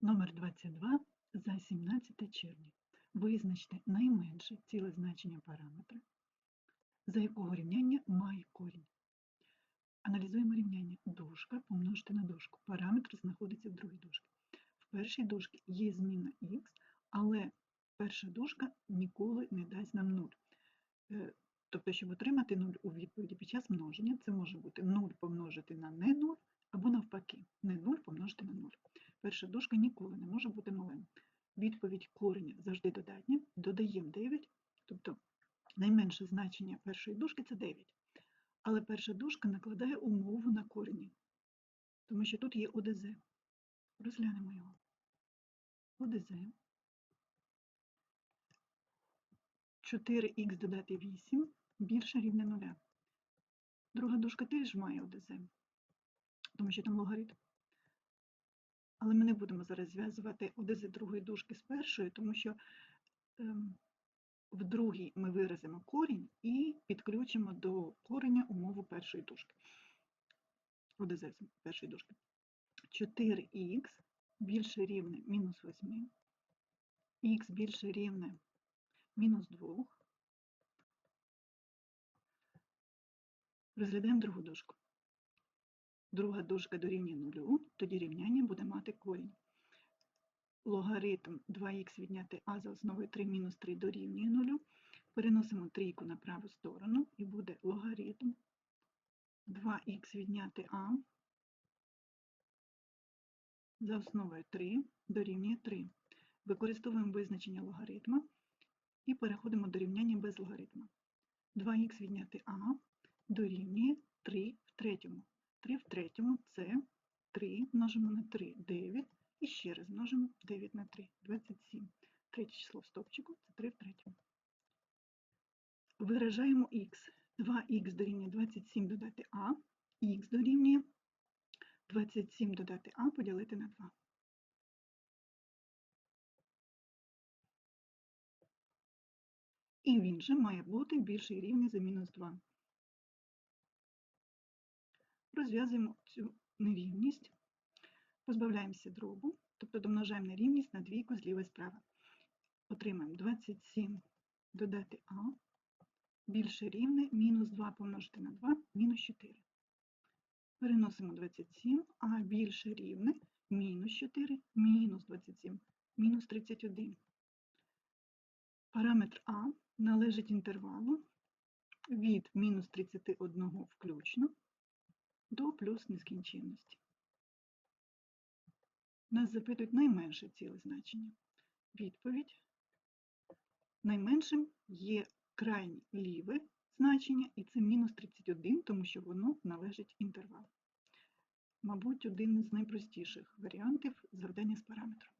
Номер 22 за 17 червня. Визначте найменше ціле значення параметра, за якого рівняння має корінь. Аналізуємо рівняння. Дужка помножити на дужку. Параметр знаходиться в другій дужці. В першій дужці є зміна х, але перша дужка ніколи не дасть нам 0. Е, Тобто, щоб отримати 0 у відповіді під час множення, це може бути 0 помножити на не 0, або навпаки, не 0 помножити на 0. Перша дужка ніколи не може бути нулем. Відповідь кореня завжди додатня. Додаємо 9, тобто найменше значення першої дужки це 9. Але перша дужка накладає умову на корені, тому що тут є ОДЗ. Розглянемо його. ОДЗ. 4х додати 8 більше рівне 0. Друга дужка теж має ОДЗ, тому що там логаритм. Але ми не будемо зараз зв'язувати ОДЗ другої дужки з першою, тому що ем, в другій ми виразимо корінь і підключимо до кореня умову першої дужки. ОДЗ з першої дужки. 4х більше рівне мінус 8, х більше рівне мінус 2. Розглядаємо другу дужку. Друга дужка дорівнює 0, тоді рівняння буде мати корінь. Логаритм 2х відняти а за основою 3 мінус 3 дорівнює 0. Переносимо трійку на праву сторону і буде логаритм 2х відняти а за основою 3 дорівнює 3. Використовуємо визначення логаритма і переходимо до рівняння без логаритма. 2х відняти а дорівнює 3 в третьому. 3 в третьому це 3 множимо на 3 9 і ще раз множимо 9 на 3 27. Третє число в стопчику це 3 в третьому. Виражаємо х. 2х дорівнює 27 додати а, х дорівнює 27 додати а поділити на 2. І він же має бути більший рівний за мінус 2. Розв'язуємо цю нерівність, позбавляємося дробу, тобто домножаємо нерівність на двійку зліва і справа. Отримаємо 27 додати а більше рівне мінус 2 помножити на 2 мінус 4. Переносимо 27, а більше рівне мінус 4 мінус 27 мінус 31. Параметр А належить інтервалу від мінус 31 включно до плюс нескінченності. Нас запитують найменше ціле значення. Відповідь. Найменшим є крайнє ліве значення, і це мінус 31, тому що воно належить інтервалу. Мабуть, один із найпростіших варіантів завдання з параметром.